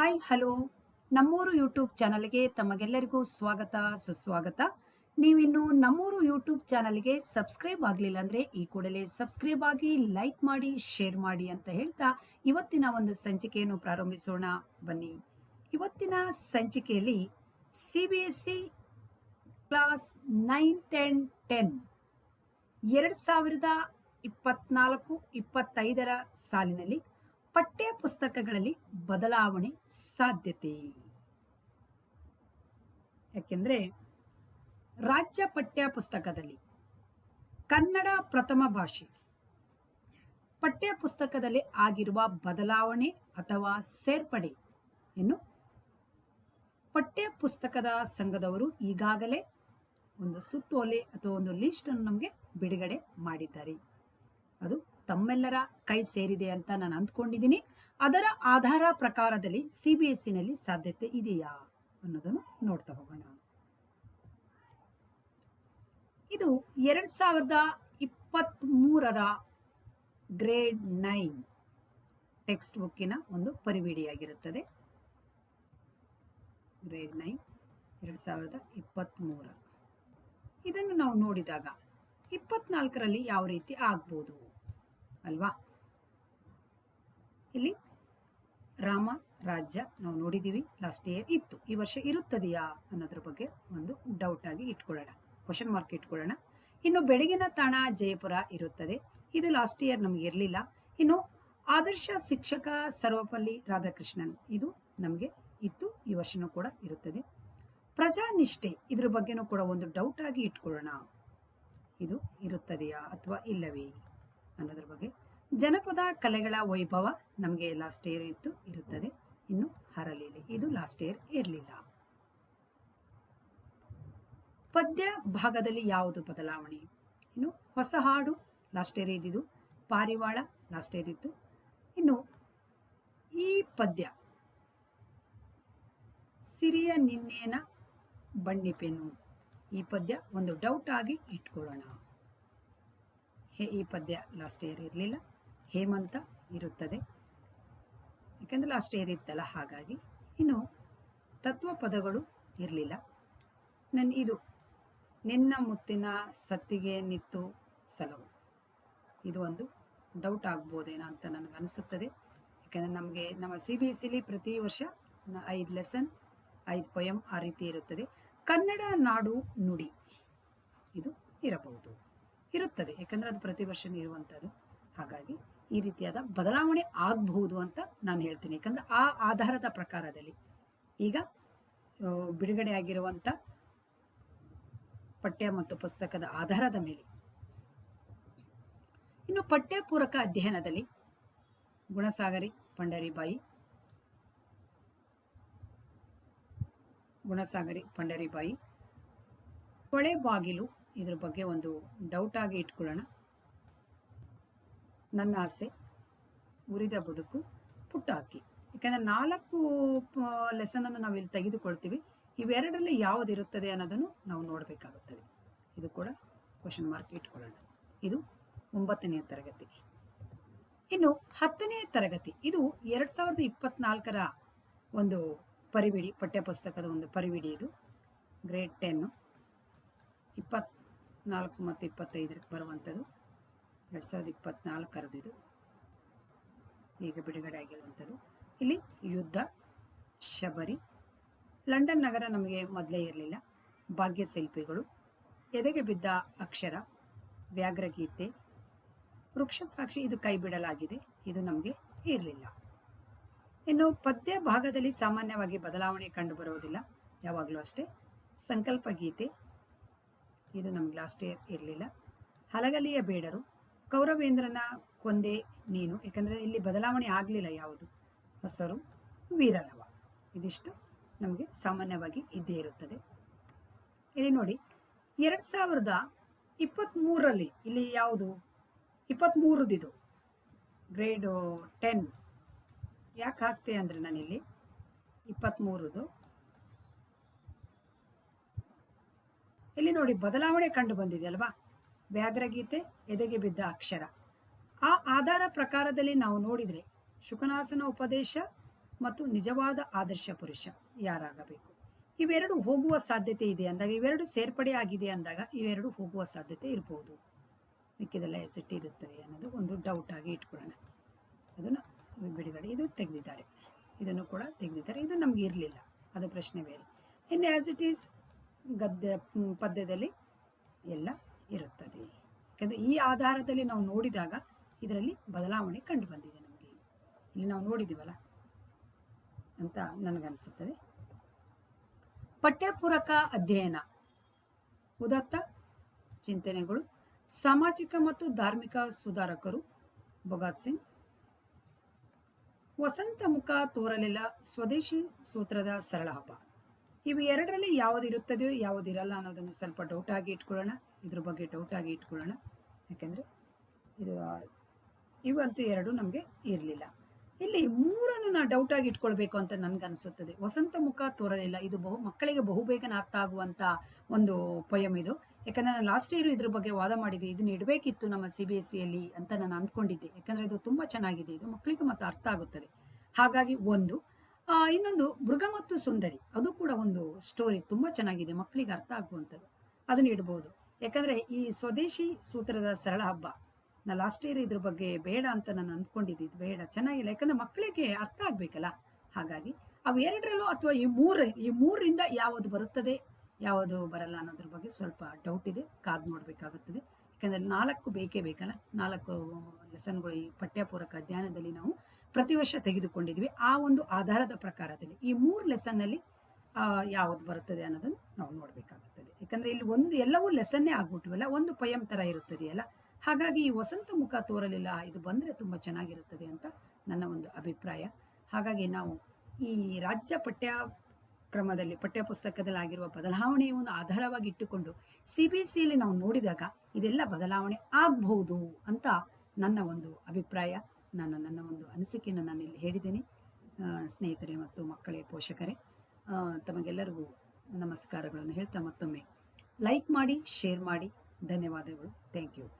Hi, hello. ನಮ್ಮೂರು YouTube ಚಾನಲ್ಗೆ ತಮಗೆಲ್ಲರಿಗೂ ಸ್ವಾಗತ, ಸುಸ್ವಾಗತ. ನೀವಿನ್ನು ನಮ್ಮೂರು ಯೂಟ್ಯೂಬ್ ಚಾನಲ್ಗೆ ಸಬ್ಸ್ಕ್ರೈಬ್ ಆಗಲಿಲ್ಲ ಅಂದರೆ ಈ ಕೂಡಲೇ ಸಬ್ಸ್ಕ್ರೈಬ್ ಆಗಿ ಲೈಕ್ ಮಾಡಿ, ಶೇರ್ ಮಾಡಿ ಅಂತ ಹೇಳ್ತಾ ಇವತ್ತಿನ ಒಂದು ಸಂಚಿಕೆಯನ್ನು ಪ್ರಾರಂಭಿಸೋಣ. ಬನ್ನಿ. ಇವತ್ತಿನ ಸಂಚಿಕೆಯಲ್ಲಿ C B S C class ninth and ten ಎರಡು ಸಾವಿರದ ಇಪ್ಪತ್ನಾಲ್ಕು, ಇಪ್ಪತ್ತೈದರ ಸಾಲಿನಲ್ಲಿ ಪಠ್ಯ ಪುಸ್ತಕಗಳಲ್ಲಿ ಬದಲಾವಣೆ ಸಾಧ್ಯತೆ. ಯಾಕೆಂದರೆ ರಾಜ್ಯ ಪಠ್ಯ ಪುಸ್ತಕದಲ್ಲಿ ಕನ್ನಡ ಪ್ರಥಮ ಭಾಷೆ ಪಠ್ಯ ಪುಸ್ತಕದಲ್ಲಿ ಆಗಿರುವ ಬದಲಾವಣೆ ಅಥವಾ ಸೇರ್ಪಡೆ ಪಠ್ಯ ಪುಸ್ತಕದ ಸಂಘದವರು ಈಗಾಗಲೇ ಒಂದು ಸುತ್ತೋಲೆ ಅಥವಾ ಒಂದು ಲಿಸ್ಟನ್ನು ನಮಗೆ ಬಿಡುಗಡೆ ಮಾಡಿದ್ದಾರೆ. ತಮ್ಮೆಲ್ಲರ ಕೈ ಸೇರಿದೆ ಅಂತ ನಾನು ಅಂದ್ಕೊಂಡಿದ್ದೀನಿ. ಅದರ ಆಧಾರ ಪ್ರಕಾರದಲ್ಲಿ ಸಿ ಬಿ ಎಸ್ ಸಿನಲ್ಲಿ ಸಾಧ್ಯತೆ ಇದೆಯಾ ಅನ್ನೋದನ್ನು ನೋಡ್ತಾ ಹೋಗೋಣ. ಇದು ಎರಡ್ ಸಾವಿರದ ಇಪ್ಪತ್ತ್ಮೂರರ ಗ್ರೇಡ್ ನೈನ್ ಟೆಕ್ಸ್ಟ್ ಬುಕ್ಕಿನ ಒಂದು ಪರಿವಿಡಿಯಾಗಿರುತ್ತದೆ. ಗ್ರೇಡ್ ನೈನ್ ಎರಡು ಸಾವಿರದ ಇಪ್ಪತ್ತ್ಮೂರ ಇದನ್ನು ನಾವು ನೋಡಿದಾಗ ಇಪ್ಪತ್ನಾಲ್ಕರಲ್ಲಿ ಯಾವ ರೀತಿ ಆಗ್ಬೋದು? ಅಲ್ವಾ? ಇಲ್ಲಿ ರಾಮ ರಾಜ್ಯ ನಾವು ನೋಡಿದ್ದೀವಿ ಲಾಸ್ಟ್ ಇಯರ್ ಇತ್ತು. ಈ ವರ್ಷ ಇರುತ್ತದೆಯಾ ಅನ್ನೋದ್ರ ಬಗ್ಗೆ ಒಂದು ಡೌಟ್ ಆಗಿ ಇಟ್ಕೊಳ್ಳೋಣ ಕ್ವಶನ್ ಮಾರ್ಕ್ ಇಟ್ಕೊಳ್ಳೋಣ. ಇನ್ನು ಬೆಳಗಿನ ತಾಣ ಜಯಪುರ ಇರುತ್ತದೆ. ಇದು ಲಾಸ್ಟ್ ಇಯರ್ ನಮಗೆ ಇರಲಿಲ್ಲ. ಇನ್ನು ಆದರ್ಶ ಶಿಕ್ಷಕ ಸರ್ವಪಲ್ಲಿ ರಾಧಾಕೃಷ್ಣನ್ ಇದು ನಮಗೆ ಇತ್ತು, ಈ ವರ್ಷನೂ ಕೂಡ ಇರುತ್ತದೆ. ಪ್ರಜಾನಿಷ್ಠೆ ಇದ್ರ ಬಗ್ಗೆನೂ ಕೂಡ ಒಂದು ಡೌಟ್ ಆಗಿ ಇಟ್ಕೊಳ್ಳೋಣ. ಇದು ಇರುತ್ತದೆಯಾ ಅಥವಾ ಇಲ್ಲವೇ? ಅನ್ನೋದ್ರ ಬಗ್ಗೆ. ಜನಪದ ಕಲೆಗಳ ವೈಭವ ನಮಗೆ ಲಾಸ್ಟ್ ಇಯರ್ ಇತ್ತು, ಇರುತ್ತದೆ. ಇನ್ನು ಹರಲಿಲ್ಲ. ಇದು ಲಾಸ್ಟ್ ಇಯರ್ ಇರಲಿಲ್ಲ. ಪದ್ಯ ಭಾಗದಲ್ಲಿ ಯಾವುದು ಬದಲಾವಣೆ? ಇನ್ನು ಹೊಸ ಹಾಡು ಲಾಸ್ಟ್ ಇಯರ್ ಇದ್ದಿದ್ದು, ಪಾರಿವಾಳ ಲಾಸ್ಟ್ ಇಯರ್ ಇತ್ತು. ಇನ್ನು ಈ ಪದ್ಯ, ಸಿರಿಯ ನಿನ್ನೇನ ಬಣ್ಣಿಪೆನು ಈ ಪದ್ಯ ಒಂದು ಡೌಟ್ ಆಗಿ ಇಟ್ಕೊಳ್ಳೋಣ. ಹೇ, ಈ ಪದ್ಯ ಲಾಸ್ಟ್ ಇಯರ್ ಇರಲಿಲ್ಲ. ಹೇಮಂತ ಇರುತ್ತದೆ. ಯಾಕೆಂದರೆ ಲಾಸ್ಟ್ ಇಯರ್ ಇತ್ತಲ್ಲ, ಹಾಗಾಗಿ. ಇನ್ನು ತತ್ವ ಪದಗಳು ಇರಲಿಲ್ಲ. ನನ್ನ ಇದು ನಿನ್ನ ಮುತ್ತಿನ ಸತ್ತಿಗೆ ನಿತ್ತು ಸಲವು. ಇದು ಒಂದು ಡೌಟ್ ಆಗ್ಬೋದೇನೋ ಅಂತ ನನಗೆ ಅನಿಸುತ್ತದೆ. ಯಾಕೆಂದರೆ ನಮಗೆ, ನಮ್ಮ ಸಿ ಬಿ ಎಸ್ ಸಿಲಿ ಪ್ರತಿ ವರ್ಷ ಐದು ಲೆಸನ್ ಐದು ಪೊಯಮ್ ಆ ರೀತಿ ಇರುತ್ತದೆ. ಕನ್ನಡ ನಾಡು ನುಡಿ. ಇದು ಇರಬಹುದು. ಇರುತ್ತದೆ. ಯಾಕಂದರೆ ಅದು ಪ್ರತಿ ವರ್ಷ ಇರುವಂಥದ್ದು ಹಾಗಾಗಿ ಈ ರೀತಿಯಾದ ಬದಲಾವಣೆ ಆಗಬಹುದು ಅಂತ ನಾನು ಹೇಳ್ತೀನಿ. ಯಾಕಂದರೆ ಆ ಆಧಾರದ ಪ್ರಕಾರದಲ್ಲಿ ಈಗ ಬಿಡುಗಡೆ ಆಗಿರುವಂಥ ಪಠ್ಯ ಮತ್ತು ಪುಸ್ತಕದ ಆಧಾರದ ಮೇಲೆ ಇನ್ನು ಪಠ್ಯಪೂರಕ ಅಧ್ಯಯನದಲ್ಲಿ ಗುಣಸಾಗರಿ, ಪಂಡರಿಬಾಯಿ ಗುಣಸಾಗರಿ, ಪಂಡರಿಬಾಯಿ ಕೊಳೆ ಬಾಗಿಲು ಇದ್ರ ಬಗ್ಗೆ ಒಂದು ಡೌಟ್ ಆಗಿ ಇಟ್ಕೊಳ್ಳೋಣ. ನನ್ನ ಆಸೆ, ಉರಿದ ಬದುಕು ಪುಟ್ಟ ಯಾಕಂದರೆ ನಾಲ್ಕು ಲೆಸನನ್ನು ನಾವು ಇಲ್ಲಿ ತೆಗೆದುಕೊಳ್ತೀವಿ. ಇವೆರಡರಲ್ಲಿ ಯಾವುದಿರುತ್ತದೆ ಅನ್ನೋದನ್ನು ನಾವು ನೋಡಬೇಕಾಗುತ್ತದೆ ಇದು ಕೂಡ ಕ್ವಶನ್ ಮಾರ್ಕ್ ಇಟ್ಕೊಳ್ಳೋಣ. ಇದು ಒಂಬತ್ತನೆಯ ತರಗತಿ. ಇನ್ನು ಹತ್ತನೆಯ ತರಗತಿ, ಇದು ಎರಡು ಸಾವಿರದ ಇಪ್ಪತ್ನಾಲ್ಕರ ಒಂದು ಪರಿವಿಡಿ, ಪಠ್ಯಪುಸ್ತಕದ ಒಂದು ಪರಿವಿಡಿ ಇದು. ಗ್ರೇಡ್ ಟೆನ್ನು ಇಪ್ಪತ್ನಾಲ್ಕು ಮತ್ತು ಇಪ್ಪತ್ತೈದಕ್ಕೆ ಬರುವಂಥದ್ದು. ಎರಡು ಸಾವಿರದ ಇಪ್ಪತ್ನಾಲ್ಕರದಿದು ಈಗ ಬಿಡುಗಡೆ ಆಗಿರುವಂಥದ್ದು. ಇಲ್ಲಿ ಯುದ್ಧ, ಶಬರಿ. ಲಂಡನ್ ನಗರ ನಮಗೆ ಮೊದಲೇ ಇರಲಿಲ್ಲ. ಭಾಗ್ಯ ಶಿಲ್ಪಿಗಳು, ಎದೆಗೆ ಬಿದ್ದ ಅಕ್ಷರ ವ್ಯಾಘ್ರಗೀತೆ ವೃಕ್ಷ ಸಾಕ್ಷಿ ಇದು ಕೈ ಬಿಡಲಾಗಿದೆ. ಇದು ನಮಗೆ ಇರಲಿಲ್ಲ. ಇನ್ನು ಪದ್ಯ ಭಾಗದಲ್ಲಿ ಸಾಮಾನ್ಯವಾಗಿ ಬದಲಾವಣೆ ಕಂಡುಬರುವುದಿಲ್ಲ. ಯಾವಾಗಲೂ ಅಷ್ಟೇ. ಸಂಕಲ್ಪ ಗೀತೆ ಇದು ನಮ್ಗೆ ಲಾಸ್ಟ್ ಇಯರ್ ಇರಲಿಲ್ಲ. ಹಲಗಲಿಯ ಬೇಡರು. ಕೌರವೇಂದ್ರನ ಕೊಂದೆ ನೀನು. ಯಾಕಂದರೆ ಇಲ್ಲಿ ಬದಲಾವಣೆ ಆಗಲಿಲ್ಲ ಯಾವುದು? ಹೊಸರು, ವೀರಲವ. ಇದಿಷ್ಟು ನಮಗೆ ಸಾಮಾನ್ಯವಾಗಿ ಇದ್ದೇ ಇರುತ್ತದೆ. ಇಲ್ಲಿ ನೋಡಿ, ಎರಡು ಸಾವಿರದ ಇಪ್ಪತ್ತ್ಮೂರರಲ್ಲಿ ಇಲ್ಲಿ ಯಾವುದು? ಇಪ್ಪತ್ತ್ಮೂರದಿದು ಗ್ರೇಡು ಟೆನ್ ಯಾಕೆ ಹಾಕ್ತೆ ಅಂದರೆ ನಾನಿಲ್ಲಿ? ಇಪ್ಪತ್ತ್ಮೂರದು ಇಲ್ಲಿ ನೋಡಿ ಬದಲಾವಣೆ ಕಂಡು ಬಂದಿದೆ ಅಲ್ವಾ? ವ್ಯಾಘ್ರಗೀತೆ, ಎದೆಗೆ ಬಿದ್ದ ಅಕ್ಷರ. ಆ ಆಧಾರ ಪ್ರಕಾರದಲ್ಲಿ ನಾವು ನೋಡಿದರೆ ಶುಕನಾಸನ ಉಪದೇಶ ಮತ್ತು ನಿಜವಾದ ಆದರ್ಶ ಪುರುಷ ಯಾರಾಗಬೇಕು? ಇವೆರಡು ಹೋಗುವ ಸಾಧ್ಯತೆ ಇದೆ ಅಂದಾಗ, ಇವೆರಡು ಸೇರ್ಪಡೆ ಆಗಿದೆ ಅಂದಾಗ ಇವೆರಡು ಹೋಗುವ ಸಾಧ್ಯತೆ ಇರಬಹುದು ಮಿಕ್ಕಿದೆಲ್ಲ ಎಸಿಟಿ ಇರುತ್ತದೆ ಅನ್ನೋದು ಒಂದು ಡೌಟ್ ಆಗಿ ಇಟ್ಕೊಳ್ಳೋಣ. ಅದನ್ನು ಬಿಡುಗಡೆ, ಇದು ತೆಗೆದಿದ್ದಾರೆ. ಇದನ್ನು ಕೂಡ ತೆಗೆದಿದ್ದಾರೆ. ಇದು ನಮ್ಗೆ ಇರಲಿಲ್ಲ. ಅದು ಪ್ರಶ್ನೆ ಬೇರೆ. ಇನ್ನು ಆ್ಯಸ್ ಇಟ್ ಈಸ್ ಗದ್ಯ ಪದ್ಯದಲ್ಲಿ ಎಲ್ಲ ಇರುತ್ತದೆ. ಯಾಕಂದ್ರೆ ಈ ಆಧಾರದಲ್ಲಿ ನಾವು ನೋಡಿದಾಗ ಇದರಲ್ಲಿ ಬದಲಾವಣೆ ಕಂಡು ಬಂದಿದೆ ನಮಗೆ. ಇಲ್ಲಿ ನಾವು ನೋಡಿದ್ದೀವಲ್ಲ ಅಂತ ನನಗನ್ಸುತ್ತದೆ. ಪಠ್ಯಪೂರಕ ಅಧ್ಯಯನ. ಉದತ್ತ ಚಿಂತನೆಗಳು. ಸಾಮಾಜಿಕ ಮತ್ತು ಧಾರ್ಮಿಕ ಸುಧಾರಕರು ಭಗತ್ ಸಿಂಗ್. ವಸಂತ ಮುಖ ತೋರಲಿಲ್ಲ. ಸ್ವದೇಶಿ ಸೂತ್ರದ ಸರಳ ಹಬ್ಬ. ಇವು ಎರಡರಲ್ಲಿ ಯಾವುದಿರುತ್ತದೆಯೋ ಯಾವುದಿರಲ್ಲ ಅನ್ನೋದನ್ನು ಸ್ವಲ್ಪ ಡೌಟ್ ಆಗಿ ಇಟ್ಕೊಳ್ಳೋಣ. ಇದ್ರ ಬಗ್ಗೆ ಡೌಟ್ ಆಗಿ ಇಟ್ಕೊಳ್ಳೋಣ. ಯಾಕೆಂದರೆ ಇದು, ಇವಂತೂ ಎರಡು ನಮಗೆ ಇರಲಿಲ್ಲ. ಇಲ್ಲಿ ಮೂರನ್ನು ನಾ ಡೌಟ್ ಆಗಿ ಇಟ್ಕೊಳ್ಬೇಕು ಅಂತ ನನ್ಗನ್ಸುತ್ತದೆ ವಸಂತ ಮುಖ ತೋರಲಿಲ್ಲ. ಇದು ಬಹು, ಮಕ್ಕಳಿಗೆ ಬಹುಬೇಗನ ಅರ್ಥ ಆಗುವಂಥ ಒಂದು ಪೊಯಮ್ ಇದು. ಯಾಕಂದರೆ ನಾನು ಲಾಸ್ಟ್ ಇಯರ್ ಇದ್ರ ಬಗ್ಗೆ ವಾದ ಮಾಡಿದೆ ಇದನ್ನ ಇಡಬೇಕಿತ್ತು ನಮ್ಮ ಸಿ ಬಿ ಎಸ್ ಸಿಯಲ್ಲಿ ಅಂತ ನಾನು ಅಂದ್ಕೊಂಡಿದ್ದೆ. ಯಾಕಂದರೆ ಇದು ತುಂಬ ಚೆನ್ನಾಗಿದೆ. ಇದು ಮಕ್ಕಳಿಗೆ ಮತ್ತೆ ಅರ್ಥ ಆಗುತ್ತದೆ. ಹಾಗಾಗಿ ಒಂದು ಇನ್ನೊಂದು ಮೃಗ ಮತ್ತು ಸುಂದರಿ. ಅದು ಕೂಡ ಒಂದು ಸ್ಟೋರಿ ತುಂಬ ಚೆನ್ನಾಗಿದೆ, ಮಕ್ಕಳಿಗೆ ಅರ್ಥ ಆಗುವಂಥದ್ದು. ಅದನ್ನು ಇಡ್ಬೋದು ಯಾಕಂದರೆ ಈ ಸ್ವದೇಶಿ ಸೂತ್ರದ ಸರಳ ಹಬ್ಬ, ನಾ ಲಾಸ್ಟ್ ಇಯರ್ ಇದ್ರ ಬಗ್ಗೆ ಬೇಡ ಅಂತ ನಾನು ಅಂದ್ಕೊಂಡಿದ್ದು ಬೇಡ, ಚೆನ್ನಾಗಿಲ್ಲ. ಯಾಕಂದರೆ ಮಕ್ಕಳಿಗೆ ಅರ್ಥ ಆಗಬೇಕಲ್ಲ? ಹಾಗಾಗಿ ಅವು ಎರಡರಲ್ಲೂ ಅಥವಾ ಈ ಮೂರು, ಈ ಮೂರರಿಂದ ಯಾವುದು ಬರುತ್ತದೆ, ಯಾವುದು ಬರಲ್ಲ ಅನ್ನೋದ್ರ ಬಗ್ಗೆ ಸ್ವಲ್ಪ ಡೌಟ್ ಇದೆ, ಕಾದು ನೋಡಬೇಕಾಗುತ್ತದೆ. ಯಾಕಂದರೆ ನಾಲ್ಕು ಬೇಕೇ ಬೇಕಲ್ಲ? ನಾಲ್ಕು ಲೆಸನ್ಗಳು ಈ ಪಠ್ಯಪೂರಕ ಅಧ್ಯಯನದಲ್ಲಿ ನಾವು ಪ್ರತಿ ವರ್ಷ ತೆಗೆದುಕೊಂಡಿದ್ವಿ. ಆ ಒಂದು ಆಧಾರದ ಪ್ರಕಾರದಲ್ಲಿ. ಈ ಮೂರು ಲೆಸನ್ನಲ್ಲಿ ಯಾವುದು ಬರುತ್ತದೆ ಅನ್ನೋದನ್ನು ನಾವು ನೋಡಬೇಕಾಗುತ್ತದೆ. ಯಾಕಂದರೆ ಇಲ್ಲಿ ಒಂದು, ಎಲ್ಲವೂ ಲೆಸನ್ನೇ ಆಗ್ಬಿಟ್ವಲ್ಲ, ಒಂದು ಪಯಂ ಥರ ಇರುತ್ತದೆಯಲ್ಲ? ಹಾಗಾಗಿ ಈ ವಸಂತ ಮುಖ ತೋರಲಿಲ್ಲ, ಇದು ಬಂದರೆ ತುಂಬ ಚೆನ್ನಾಗಿರುತ್ತದೆ ಅಂತ ನನ್ನ ಒಂದು ಅಭಿಪ್ರಾಯ. ಹಾಗಾಗಿ ನಾವು ಈ ರಾಜ್ಯ ಪಠ್ಯ ಕ್ರಮದಲ್ಲಿ ಪಠ್ಯಪುಸ್ತಕದಲ್ಲಿ ಆಗಿರುವ ಬದಲಾವಣೆಯನ್ನು ಆಧಾರವಾಗಿ ಇಟ್ಟುಕೊಂಡು ಸಿ ಬಿ ಎಸ್ ಸಿಯಲ್ಲಿ ನಾವು ನೋಡಿದಾಗ ಇದೆಲ್ಲ ಬದಲಾವಣೆ ಆಗಬಹುದು ಅಂತ ನನ್ನ ಒಂದು ಅಭಿಪ್ರಾಯ. ನಾನು ನನ್ನ ಒಂದು ಅನಿಸಿಕೆಯನ್ನು ನಾನು ಇಲ್ಲಿ ಹೇಳಿದ್ದೇನೆ. ಸ್ನೇಹಿತರೆ ಮತ್ತು ಮಕ್ಕಳೇ, ಪೋಷಕರೇ ತಮಗೆಲ್ಲರಿಗೂ ನಮಸ್ಕಾರಗಳನ್ನು ಹೇಳ್ತಾ ಮತ್ತೊಮ್ಮೆ. ಲೈಕ್ ಮಾಡಿ ಶೇರ್ ಮಾಡಿ. ಧನ್ಯವಾದಗಳು. Thank you